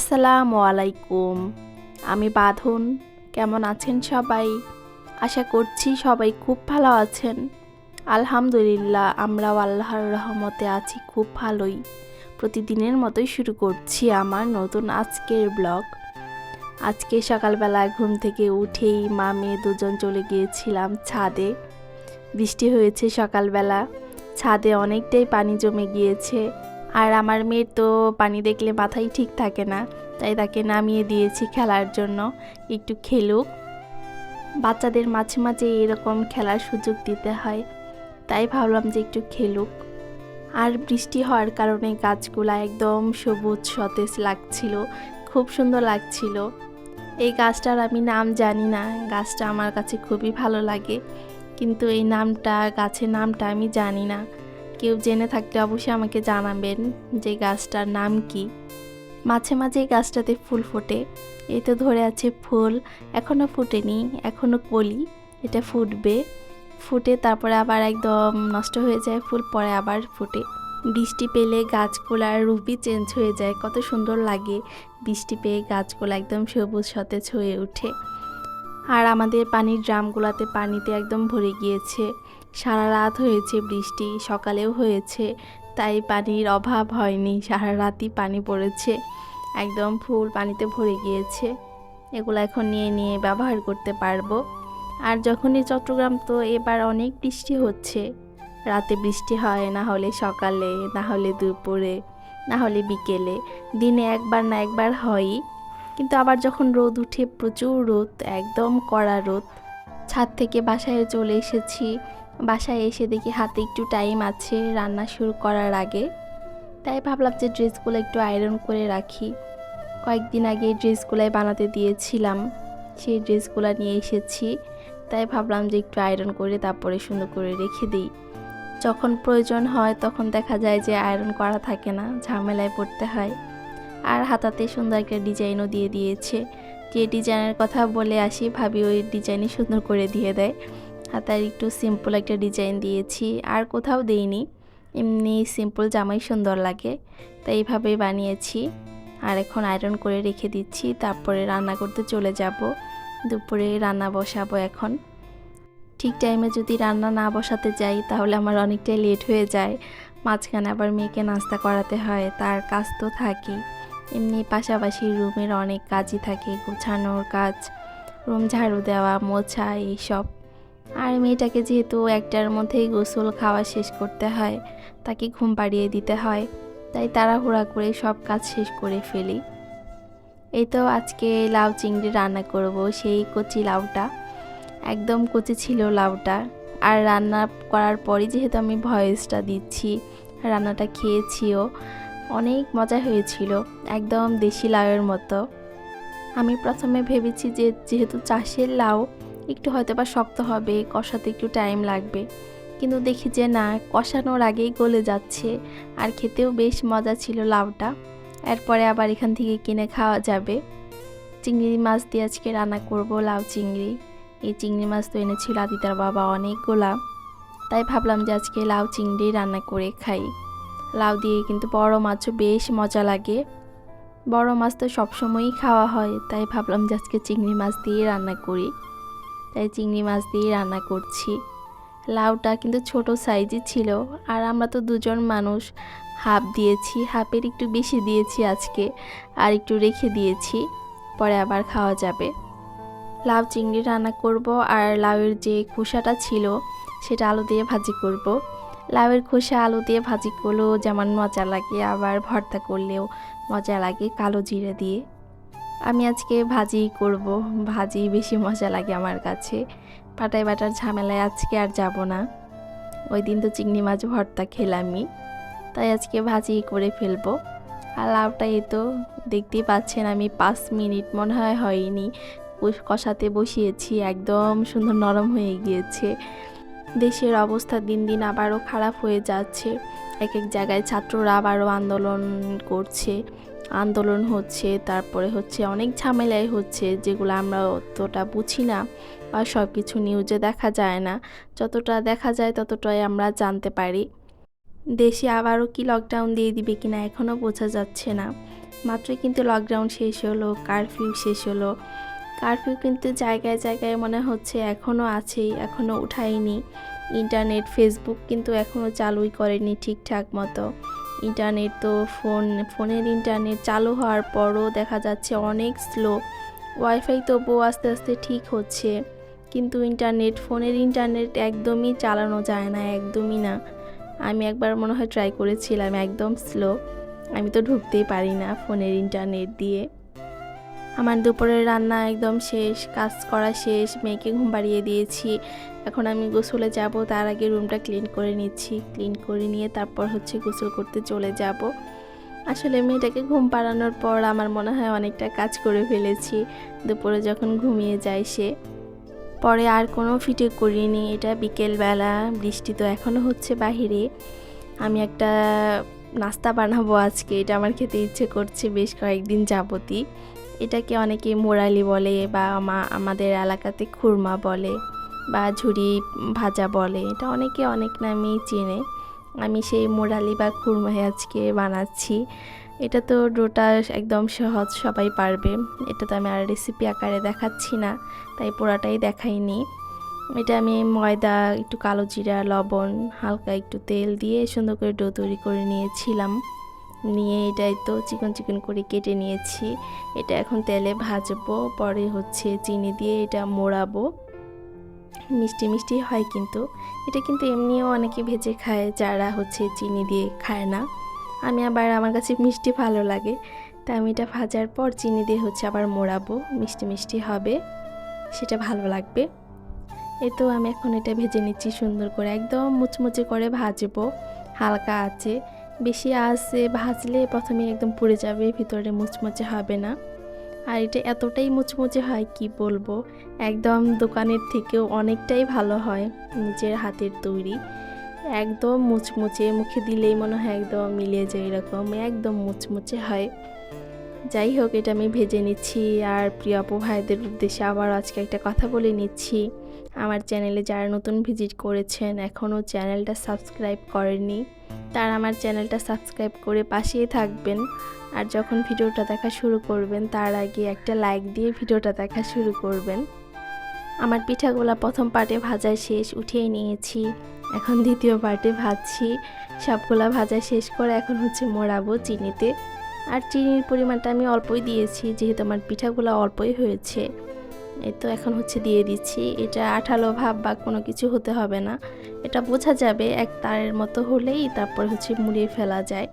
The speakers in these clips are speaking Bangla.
আসসালামু আলাইকুম। আমি বাঁধন। কেমন আছেন সবাই? আশা করছি সবাই খুব ভালো আছেন। আলহামদুলিল্লাহ, আমরাও আল্লাহর রহমতে আছি, খুব ভালোই। প্রতিদিনের মতোই শুরু করছি আমার নতুন আজকের ব্লগ। আজকে সকালবেলা ঘুম থেকে উঠেই মা মেয়ে দুজন চলে গিয়েছিলাম ছাদে। বৃষ্টি হয়েছে সকালবেলা। ছাদে অনেকটাই পানি জমে গিয়েছে। আর আমার মেয়ের তো পানি দেখলে মাথাই ঠিক থাকে না, তাই তাকে নামিয়ে দিয়েছি খেলার জন্য, একটু খেলুক। বাচ্চাদের মাঝে মাঝে এরকম খেলার সুযোগ দিতে হয়, তাই ভাবলাম যে একটু খেলুক। আর বৃষ্টি হওয়ার কারণে গাছগুলা একদম সবুজ, সতেজ লাগছিল, খুব সুন্দর লাগছিল। এই গাছটার আমি নাম জানি না, গাছটা আমার কাছে খুবই ভালো লাগে, কিন্তু এই নামটা, গাছের নামটা আমি জানি না। কেউ জেনে থাকলে অবশ্যই আমাকে জানাবেন যে গাছটার নাম কি। মাঝে মাঝে গাছটাতে ফুল ফোটে। এই তো ধরে আছে ফুল এখনও ফুটেনি এখনও কলি এটা ফুটবে। ফুটে তারপরে আবার একদম নষ্ট হয়ে যায়, ফুল পরে আবার ফুটে। বৃষ্টি পেলে গাছগুলার রূপই চেঞ্জ হয়ে যায়, কত সুন্দর লাগে। বৃষ্টি পেয়ে গাছগুলো একদম সবুজ, সতেজ হয়ে ওঠে। আর আমাদের পানির ড্রামগুলোতে পানিতে একদম ভরে গিয়েছে। সারা রাত হয়েছে বৃষ্টি, সকালেও হয়েছে, তাই পানির অভাব হয়নি, সারা রাতই পানি পড়েছে। একদম ফুল পানিতে ভরে গিয়েছে। এগুলো এখন নিয়ে নিয়ে ব্যবহার করতে পারব। আর যখনই চট্টগ্রাম তো এবার অনেক বৃষ্টি হচ্ছে। রাতে বৃষ্টি হয়, না হলে সকালে, না হলে দুপুরে, না হলে বিকেলে। দিনে একবার না একবার হয়ই। কিন্তু আবার যখন রোদ উঠে, প্রচুর রোদ, একদম কড়া রোদ। ছাদ থেকে বাসায় চলে এসেছি। বাসায় এসে দেখি হাতে একটু টাইম আছে রান্না শুরু করার আগে। তাই ভাবলাম যে ড্রেসগুলো একটু আয়রন করে রাখি। কয়েকদিন আগে ড্রেসগুলাই বানাতে দিয়েছিলাম, সেই ড্রেসগুলো নিয়ে এসেছি। তাই ভাবলাম যে একটু আয়রন করে তারপরে সুন্দর করে রেখে দিই। যখন প্রয়োজন হয় তখন দেখা যায় যে আয়রন করা থাকে না, ঝামেলায় পড়তে হয়। আর হাতাতে সুন্দর একটা ডিজাইনও দিয়ে দিয়েছে। যে ডিজাইনের কথা বলে আসি, ভাবি ওই ডিজাইনই সুন্দর করে দিয়ে দেয়। হাতার একটু সিম্পল একটা ডিজাইন দিয়েছি, আর কোথাও দেইনি। এমনি সিম্পল জামাই সুন্দর লাগে, তাই এইভাবেই বানিয়েছি। আর এখন আয়রন করে রেখে দিচ্ছি, তারপরে রান্না করতে চলে যাব। দুপুরে রান্না বসাবো এখন। ঠিক টাইমে যদি রান্না না বসাতে যাই, তাহলে আমার অনেকটাই লেট হয়ে যায়। মাঝখানে আবার মেয়েকে নাস্তা করাতে হয়, তার কাজ তো থাকেই। এমনি পাশাপাশি রুমের অনেক কাজই থাকে, গোছানোর কাজ, রুম ঝাড়ু দেওয়া, মোছা, এইসব। আর মেয়েটাকে যেহেতু একটার মধ্যেই গোসল খাওয়া শেষ করতে হয়, তাকে ঘুম পাড়িয়ে দিতে হয়। তাই তাড়াহুড়া করে সব কাজ শেষ করে ফেলি। এই তো আজকে লাউ চিংড়ি রান্না করব, সেই কচি লাউটা। একদম কচি ছিল লাউটা। আর রান্না করার পরই যেহেতু আমি ভয়েসটা দিচ্ছি, রান্নাটা খেয়েছিও, অনেক মজা হয়েছিল, একদম দেশি লাউয়ের মতো। আমি প্রথমে ভেবেছি যে যেহেতু চাষের লাউ একটু হয়তো বা শক্ত হবে, কষাতে একটু টাইম লাগবে। কিন্তু দেখি যে না, কষানোর আগেই গলে যাচ্ছে। আর খেতেও বেশ মজা ছিল লাউটা। এরপরে আবার এখান থেকে কিনে খাওয়া যাবে। চিংড়ি মাছ দিয়ে আজকে রান্না করব লাউ চিংড়ি। এই চিংড়ি মাছ তো এনেছিল আদিতার বাবা অনেকগুলা তাই ভাবলাম যে আজকে লাউ চিংড়ি রান্না করে খাই। লাউ দিয়ে কিন্তু বড় মাছও বেশ মজা লাগে। বড় মাছ তো সবসময়ই খাওয়া হয়, তাই ভাবলাম যে আজকে চিংড়ি মাছ দিয়ে রান্না করি। তাই চিংড়ি মাছ দিয়ে রান্না করছি। লাউটা কিন্তু ছোট সাইজই ছিল আর আমরা তো দুজন মানুষ। হাফ দিয়েছি, হাফের একটু বেশি দিয়েছি আজকে আর একটু রেখে দিয়েছি, পরে আবার খাওয়া যাবে। লাউ চিংড়ি রান্না করব আর লাউয়ের যে খোসাটা ছিল সেটা আলু দিয়ে ভাজি করব। লাউয়ের খোসা আলু দিয়ে ভাজি করলেও যেমন মজা লাগে, আবার ভর্তা করলেও মজা লাগে কালো জিরে দিয়ে। আমি আজকে ভাজি করব। ভাজি বেশি মজা লাগে আমার কাছে। পাটাই বাটার ঝামেলায় আজকে আর যাব না। ওই দিন তো চিংড়ি মাছ ভর্তা খেলামই। তাই আজকে ভাজি করে ফেলব। আর লাউটা এই তো দেখতেই পাচ্ছেন আমি পাঁচ মিনিট মনে হয় হয়নি। কষাতে বসিয়েছি, একদম সুন্দর নরম হয়ে গিয়েছে। দেশের অবস্থা দিন দিন আবারও খারাপ হয়ে যাচ্ছে। এক এক জায়গায় ছাত্ররা আবারও আন্দোলন করছে। আন্দোলন হচ্ছে, তারপরে হচ্ছে অনেক ঝামেলাই হচ্ছে যেগুলো আমরা অতটা বুঝি না বা সব কিছু নিউজে দেখা যায় না। যতটা দেখা যায় ততটাই আমরা জানতে পারি। দেশে আবারও কি লকডাউন দিয়ে দিবে কিনা এখনও বোঝা যাচ্ছে না। মাত্রই কিন্তু লকডাউন শেষ হলো কারফিউ শেষ হলো। কারফিউ কিন্তু জায়গায় জায়গায় মনে হচ্ছে এখনও আছেই এখনও উঠায়নি। ইন্টারনেট ফেসবুক কিন্তু এখনও চালুই করেনি ঠিকঠাক মতো। ইন্টারনেট তো ফোন, ফোনের ইন্টারনেট চালু হওয়ার পরও দেখা যাচ্ছে অনেক স্লো ওয়াইফাই তবুও আস্তে আস্তে ঠিক হচ্ছে, কিন্তু ইন্টারনেট, ফোনের ইন্টারনেট একদমই চালানো যায় না, একদমই না। আমি একবার মনে হয় ট্রাই করেছিলাম, একদম স্লো আমি তো ঢুকতেই পারি না ফোনের ইন্টারনেট দিয়ে। আমার দুপুরের রান্না একদম শেষ, কাজ করা শেষ, মেয়েকে ঘুম পাড়িয়ে দিয়েছি। এখন আমি গোসলে যাব, তার আগে রুমটা ক্লিন করে নিচ্ছি। ক্লিন করে নিয়ে তারপর হচ্ছে গোসল করতে চলে যাব। আসলে মেয়েটাকে ঘুম পাড়ানোর পর আমার মনে হয় অনেকটা কাজ করে ফেলেছি। দুপুরে যখন ঘুমিয়ে যায় সে। পরে আর কোনো ফিটে করিনি, এটা বিকেলবেলা, বৃষ্টি তো এখনও হচ্ছে বাহিরে। আমি একটা নাস্তা বানাবো আজকে, এটা আমার খেতে ইচ্ছে করছে, বেশ কয়েকদিন যাবতই। এটাকে অনেকে মোরালি বলে বা আমা- আমাদের এলাকাতে খুরমা বলে বা ঝুড়ি ভাজা বলে। এটা অনেকে অনেক নামেই চেনে। আমি সেই মোরালি বা খুরমাই আজকে বানাচ্ছি। এটা তো ডোটা একদম সহজ, সবাই পারবে। এটা তো আমি আর রেসিপি আকারে দেখাচ্ছি না, তাই পোড়াটাই দেখাইনি। এটা আমি ময়দা, একটু কালো জিরা, লবণ, হালকা একটু তেল দিয়ে সুন্দর করে ডো তৈরি করে নিয়েছিলাম। নিয়ে এটাই তো চিকন চিকন করে কেটে নিয়েছি। এটা এখন তেলে ভাজবো, পরে হচ্ছে চিনি দিয়ে এটা মোড়াবো। মিষ্টি মিষ্টি হয় কিন্তু। এটা কিন্তু এমনিও অনেকে ভেজে খায়, যারা হচ্ছে চিনি দিয়ে খায় না। আমি আবার আমার কাছে মিষ্টি ভালো লাগে। তা আমি এটা ভাজার পর চিনি দিয়ে হচ্ছে আবার মোড়াবো, মিষ্টি মিষ্টি হবে, সেটা ভালো লাগবে। এই তো আমি এখন এটা ভেজে নিচ্ছি সুন্দর করে, একদম মুচমুচে করে ভাজবো, হালকা আছে। বেশি আছে, ভাজলে প্রথমে একদম পুড়ে যাবে, ভিতরে মুচমুচে হবে না। আর এটা এতটাই মুচমুচে হয়, কি বলব? একদম দোকানের থেকেও অনেকটাই ভালো হয় নিজের হাতের তৈরি। একদম মুচমুচে, মুখে দিলেই মনে হয় একদম মিলিয়ে যায় এরকম, একদম মুচমুচে হয়। যাই হোক, এটা আমি ভেজে নিচ্ছি আর প্রিয় আপু ভাইদের উদ্দেশ্যে আবার আজকে একটা কথা বলে নিচ্ছি। আমার চ্যানেলে যারা নতুন ভিজিট করেছেন, এখনও চ্যানেলটা সাবস্ক্রাইব করেননি তারা আমার চ্যানেলটা সাবস্ক্রাইব করে পাশেই থাকবেন। আর যখন ভিডিওটা দেখা শুরু করবেন, তার আগে একটা লাইক দিয়ে ভিডিওটা দেখা শুরু করবেন। আমার পিঠাগুলা প্রথম পার্টে ভাজা শেষ উঠিয়ে নিয়েছি। এখন দ্বিতীয় পার্টে ভাজছি। সবগুলা ভাজা শেষ করে এখন হচ্ছে মোড়াবো চিনিতে। আর চিনির পরিমাণটা আমি অল্পই দিয়েছি, যেহেতু আমার পিঠাগুলো অল্পই হয়েছে। এই তো এখন হচ্ছে দিয়ে দিচ্ছি। এটা আঠালো ভাব বা কোনো কিছু হতে হবে না। এটা বোঝা যাবে এক তারের মতো হলেই তারপর হচ্ছে মুড়িয়ে ফেলা যায়।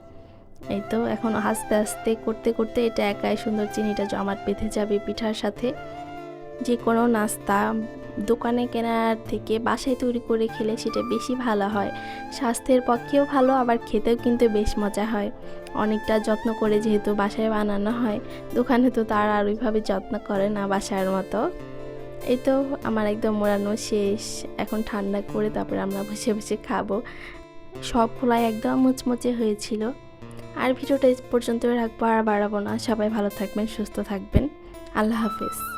এই তো এখন আস্তে আস্তে করতে করতে এটা একাই সুন্দর চিনিটা জমাট বেঁধে যাবে পিঠার সাথে। যে কোনো নাস্তা দোকানে কেনার থেকে বাসায় তৈরি করে খেলে সেটা বেশি ভালো হয়। স্বাস্থ্যের পক্ষেও ভালো, আবার খেতেও কিন্তু বেশ মজা হয়। অনেকটা যত্ন করে যেহেতু বাসায় বানানো হয়, দোকানে তো তার আর ওইভাবে যত্ন করে না বাসার মতো। এই তো আমার একদম মোড়ানো শেষ। এখন ঠান্ডা করে তারপরে আমরা বসে বসে খাব। সবগুলাই একদম মুচমুচে হয়েছিল। আর ভিডিওটা পর্যন্ত রাখব, আর বাড়াবো না। সবাই ভালো থাকবেন, সুস্থ থাকবেন। আল্লাহ হাফেজ।